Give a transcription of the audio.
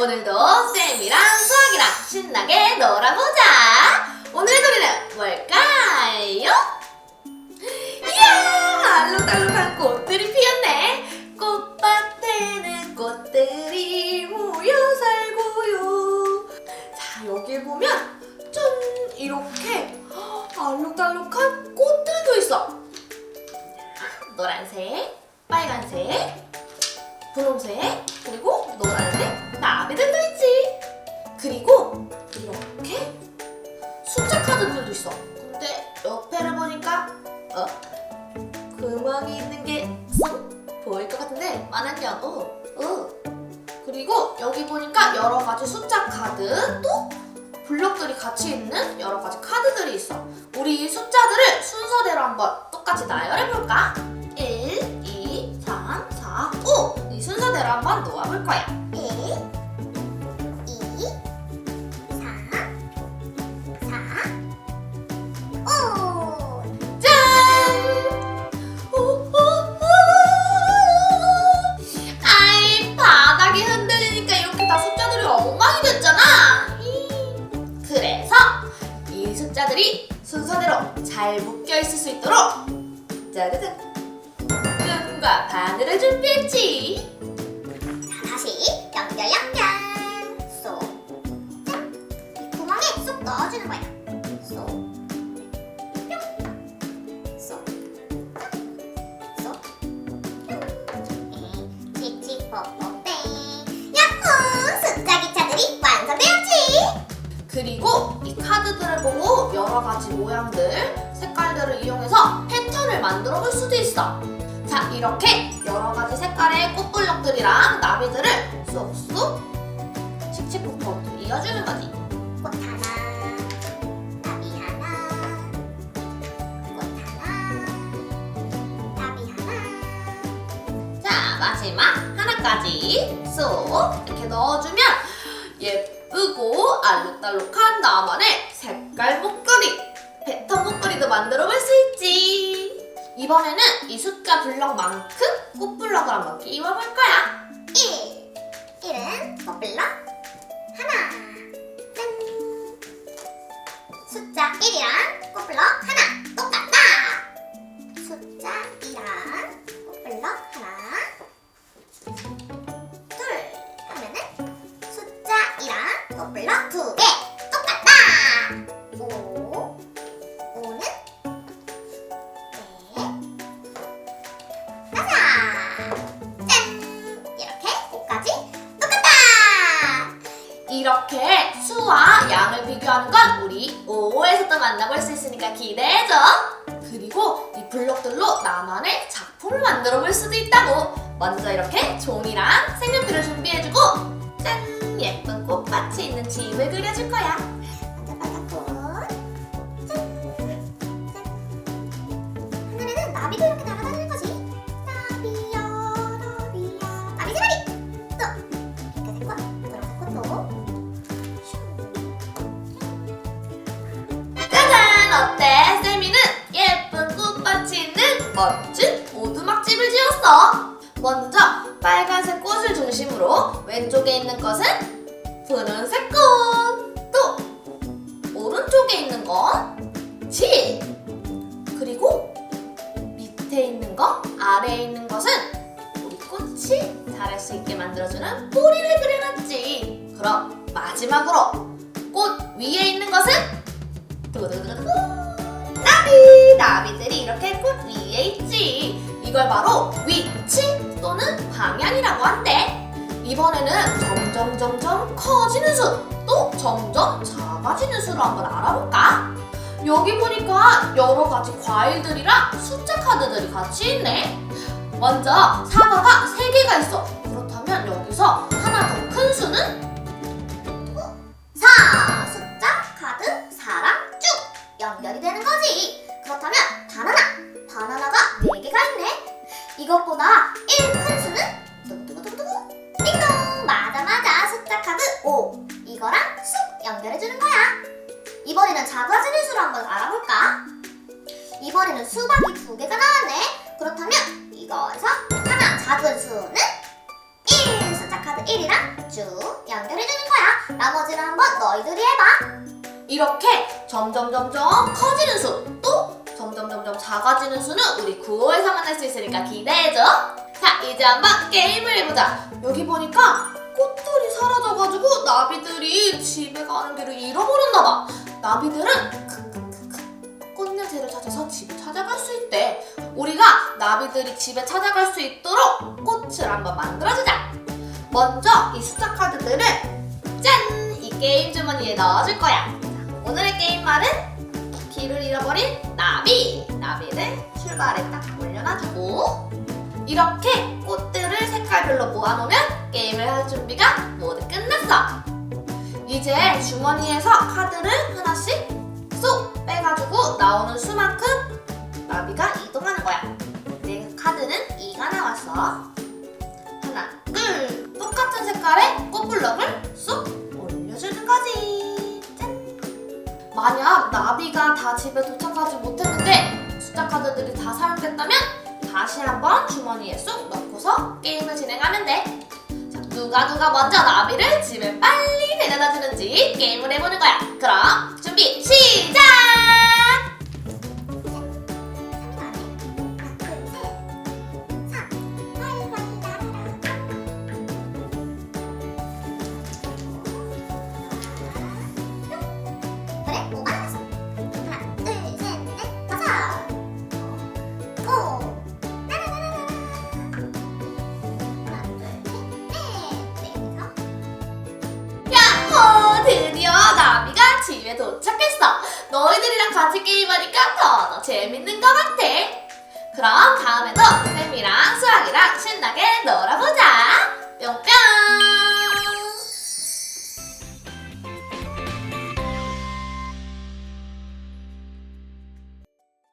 오늘도 쌤이랑 수학이랑 신나게 놀아보자. 오늘의 놀이는 뭘까요? 이야, 알록달록한 꽃들이 피었네. 꽃밭에는 꽃들이 모여 살고요. 자, 여기 보면 짠 이렇게 알록달록한 꽃들도 있어. 노란색, 빨간색, 분홍색, 그리고 노란색 나비들도 있지. 그리고 이렇게 숫자 카드들도 있어. 근데 옆에를 보니까 어 구멍이 있는 게쏙 보일 것 같은데 많았냐고. 어. 그리고 여기 보니까 여러 가지 숫자 카드 또 블럭들이 같이 있는 여러 가지 카드들이 있어. 우리 이 숫자들을 순서대로 한번 이 숫자들이 순서대로 잘 묶여 있을 수 있도록 짜자잔 끈과 바늘을 준비했지. 여러 가지 모양들, 색깔들을 이용해서 패턴을 만들어 볼 수도 있어. 자, 이렇게 여러 가지 색깔의 꽃블럭들이랑 나비들을 쏙쏙 칙칙폭폭 이어주는 거지. 꽃 하나, 나비 하나, 꽃 하나, 나비 하나. 자, 마지막 하나까지 쏙 이렇게 넣어주면 예쁘고 알록달록한 나만의 색깔 목걸이, 패턴 목걸이도 만들어 볼 수 있지. 이번에는 이 숫자 블럭만큼 꽃블럭을 한번 끼워 볼 거야. 1. 1은 꽃블럭 하나. 짠. 숫자 1이랑 꽃블럭 하나. 25에서 또 만나볼 수 있으니까 기대해줘. 그리고 이 블록들로 나만의 작품을 만들어 볼 수도 있다고. 먼저 이렇게 종이랑 색연필을 준비해주고 짠! 예쁜 꽃밭이 있는 집을 그려줄 거야. 짜잔! 어때? 세미는 예쁜 꽃밭이 있는 멋진 오두막집을 지었어. 먼저 빨간색 꽃을 중심으로 왼쪽에 있는 것은 푸른색 꽃. 또 오른쪽에 있는 건 집. 그리고 밑에 있는 거, 아래에 있는 것은 우리 꽃이 자랄 수 있게 만들어주는 뿌리를 그려놨지. 그럼 마지막으로 꽃 위에 있는 것은 두두두두 나비! 나비들이 이렇게 꽃 위에 있지. 이걸 바로 위치 또는 방향이라고 한대. 이번에는 점점 점점 커지는 수 또 점점 작아지는 수를 한번 알아볼까? 여기 보니까 여러 가지 과일들이랑 숫자 카드들이 같이 있네. 먼저 사과가 3개가 있어. 그렇다면 여기서 하나 더 큰 수는 그렇다면 바나나. 바나나가 4개가 있네. 이것보다 1큰 수는 두구두구두구 띵동! 맞아 맞아. 숫자 카드 5 이거랑 쑥 연결해주는 거야. 이번에는 작아지는 수를 한번 알아볼까? 이번에는 수박이 두 개가 나왔네. 그렇다면 이거에서 가장 작은 수는 1 숫자 카드 1이랑 쭉 연결해주는 거야. 나머지는 한번 너희들이 해봐. 이렇게 점점 점점 커지는 수, 또 작아지는 수는 우리 구호에서만 할수 있으니까 기대해줘. 자, 이제 한번 게임을 해보자. 여기 보니까 꽃들이 사라져가지고 나비들이 집에 가는 길을 잃어버렸나봐. 나비들은 꽃냄새를 찾아서 집을 찾아갈 수 있대. 우리가 나비들이 집에 찾아갈 수 있도록 꽃을 한번 만들어주자. 먼저 이 숫자 카드들을 짠! 이 게임 주머니에 넣어줄 거야. 오늘의 게임 말은 길을 잃어버린 나비. 나비를 출발에 딱 올려놔주고 이렇게 꽃들을 색깔별로 모아놓으면 게임을 할 준비가 모두 끝났어. 이제 주머니에서 카드를 하나씩 쏙 빼가지고 나오는 수만큼 나비가 이동하는 거야. 내 카드는 2가 나왔어. 하나, 둘. 똑같은 색깔의 꽃 나비가 다 집에 도착하지 못했는데 숫자 카드들이 다 사용됐다면 다시 한번 주머니에 쏙 넣고서 게임을 진행하면 돼. 자, 누가 누가 먼저 나비를 집에 빨리 데려다 주는지 게임을 해보는 거야. 그럼 준비 시작! 집에 도착했어. 너희들이랑 같이 게임하니까 더, 더 재밌는 것 같아. 그럼 다음에도 쌤이랑 수학이랑 신나게 놀아보자.